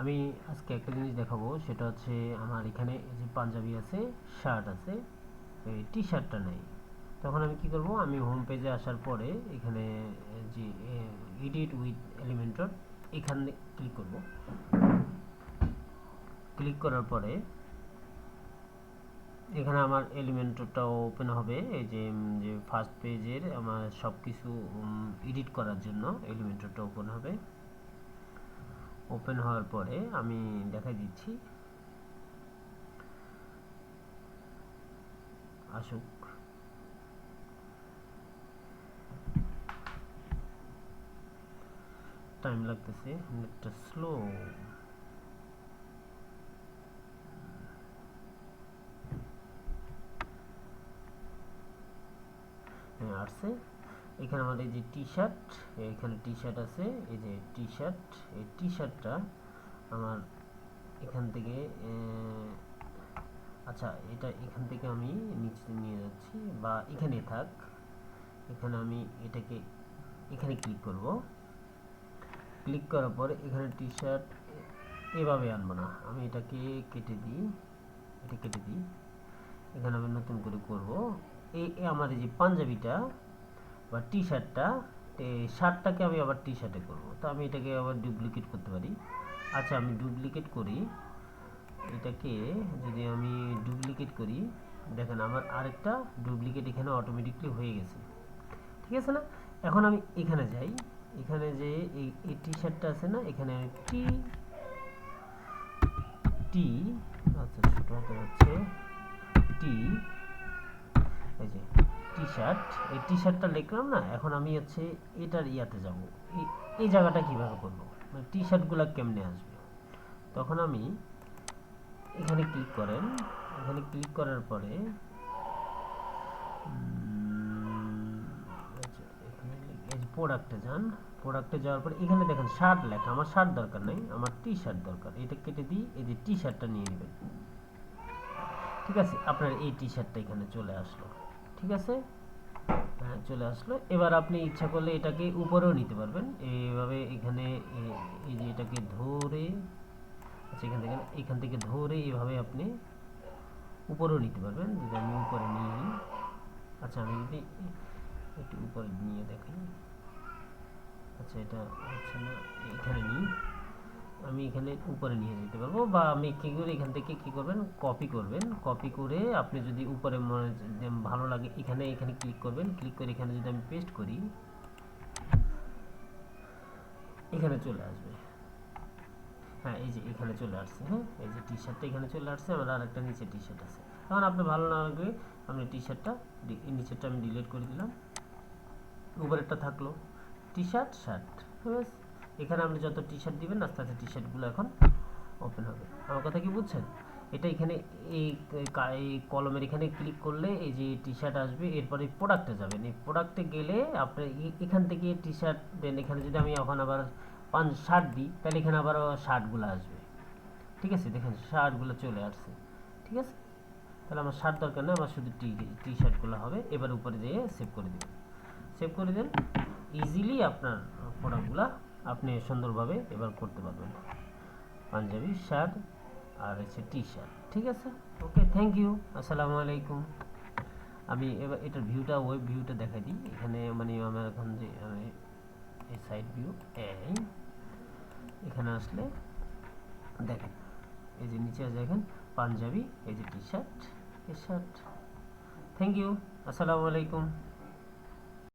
আমি আজকে একটা জিনিস দেখাবো, সেটা হচ্ছে আমার এখানে যে পাঞ্জাবি আছে শার্ট আছে টি শার্টটা নেই। তখন আমি কি করব, আমি হোম পেজে আসার পরে এখানে যে এডিট উইথ এলিমেন্টর এখানে ক্লিক করব। ক্লিক করার পরে এখানে আমার এলিমেন্টরটা ওপেন হবে, এই যে যে ফার্স্ট পেজের আমার সব কিছু এডিট করার জন্য এলিমেন্টরটা ওপেন হবে। ওপেন হওয়ার পরে আমি দেখাই দিচ্ছি। আসুক। টাইম লাগতেছে নেটটা স্লো হ্যাঁ আসছে। এখানে আমাদের যে টি শার্ট এখানে টি শার্ট আছে, এই যে টি শার্ট এই টি শার্টটা আমার এখান থেকে আচ্ছা এটা এখান থেকে আমি নিচে নিয়ে যাচ্ছি, বা এখানে থাক, এখানে আমি এটাকে, এখানে ক্লিক করব। ক্লিক করার পরে এখানে টি শার্ট এভাবে আনব না, আমি এটাকে কেটে দিই, এটা কেটে দিই। এখানে আমি নতুন করে করব। এই আমার যে পাঞ্জাবিটা বা টি শার্টটা শার্টটাকে আমি আবার টি শার্টে করব। তো আমি এটাকে আবার ডুপ্লিকেট করতে পারি। আচ্ছা আমি ডুপ্লিকেট করি। এটাকে যদি আমি ডুপ্লিকেট করি, দেখেন আমার আরেকটা ডুপ্লিকেট এখানে অটোমেটিকলি হয়ে গেছে। ঠিক আছে না? এখন আমি এখানে যাই। এখানে যে এই টি শার্টটা আছে না, এখানে আমি টি টি আচ্ছা ছোটো হাতে হচ্ছে টি এই যে টি শার্ট এই টি শার্টটা লিখলাম না, এখন আমি হচ্ছে এটার ইয়াতে যাব। এই জায়গাটা কীভাবে করব? মানে টি শার্টগুলো কেমনে আসবে? তখন আমি এখানে ক্লিক করেন। এখানে ক্লিক করার পরে প্রোডাক্টে যান। প্রোডাক্টে যাওয়ার পরে এখানে দেখেন শার্ট লেখা, আমার শার্ট দরকার নেই, আমার টি শার্ট দরকার। এটা কেটে দিই এই যে টি শার্টটা নিয়ে নেবেন। ঠিক আছে? আপনার এই টি শার্টটা এখানে চলে আসলো। ঠিক আছে? হ্যাঁ চলে আসলো। এবার আপনি ইচ্ছা করলে এটাকে উপরেও নিতে পারবেন। এইভাবে এখানে এই যে এটাকে ধরে আচ্ছা এখান থেকে এখান থেকে ধরে এইভাবে আপনি উপরেও নিতে পারবেন। যদি আমি উপরে নিয়ে নিই আচ্ছা আমি যদি একটু উপরে নিয়ে দেখাই। আচ্ছা এটা হচ্ছে না, এখানে নিই। আমি এখানে উপরে নিয়ে যেতে পারব বা আমি কী করে এখান থেকে কী করবেন? কপি করবেন। কপি করে আপনি যদি উপরে ভালো লাগে, এখানে এখানে ক্লিক করবেন। ক্লিক করে এখানে যদি আমি পেস্ট করি, এখানে চলে আসবে। হ্যাঁ এই যে এখানে চলে আসছে হ্যাঁ? এই যে টি শার্টটা এখানে চলে আসছে আমার আর একটা নিচে টি শার্ট আছে। এখন আপনার ভালো না লাগবে আপনি টি শার্টটা নিচেরটা আমি ডিলিট করে দিলাম। উপরেরটা থাকল টি শার্ট শার্ট ব্যাস এখানে আপনি যত টি শার্ট দিবেন, আস্তে আস্তে টি শার্টগুলো এখন ওপেন হবে। আমার কথা কি বুঝছেন? এটা এখানে এই কলমের এখানে ক্লিক করলে এই যে টি শার্ট আসবে, এরপরে প্রোডাক্টে যাবেন। এই প্রোডাক্টে গেলে আপনি এখান থেকে টি শার্ট দেন এখানে যদি আমি এখন আবার পাঁচ শার্ট দিই, তাহলে এখানে আবার শার্টগুলো আসবে। ঠিক আছে? দেখেন শার্টগুলো চলে আসছে। ঠিক আছে? তাহলে আমার শার্ট দরকার নেই, আমার শুধু টি টি শার্টগুলো হবে। এবার উপরে যেয়ে সেভ করে দেবেন। সেভ করে দেন ইজিলি আপনার প্রোডাক্টগুলো আপনি সুন্দরভাবে এবার করতে পারবেন। পাঞ্জাবি শার্ট আর হচ্ছে টি শার্ট ঠিক আছে? ওকে থ্যাংক ইউ আসসালামু আলাইকুম। আমি এবার এটার ভিউটা ওয়েব ভিউটা দেখাই দিই। এখানে মানে আমার এখন যে এই সাইড ভিউ এই এখানে আসলে দেখেন, এই যে নিচে দেখেন, পাঞ্জাবি, এই যে T shirt T shirt thank you আসসালামু আলাইকুম।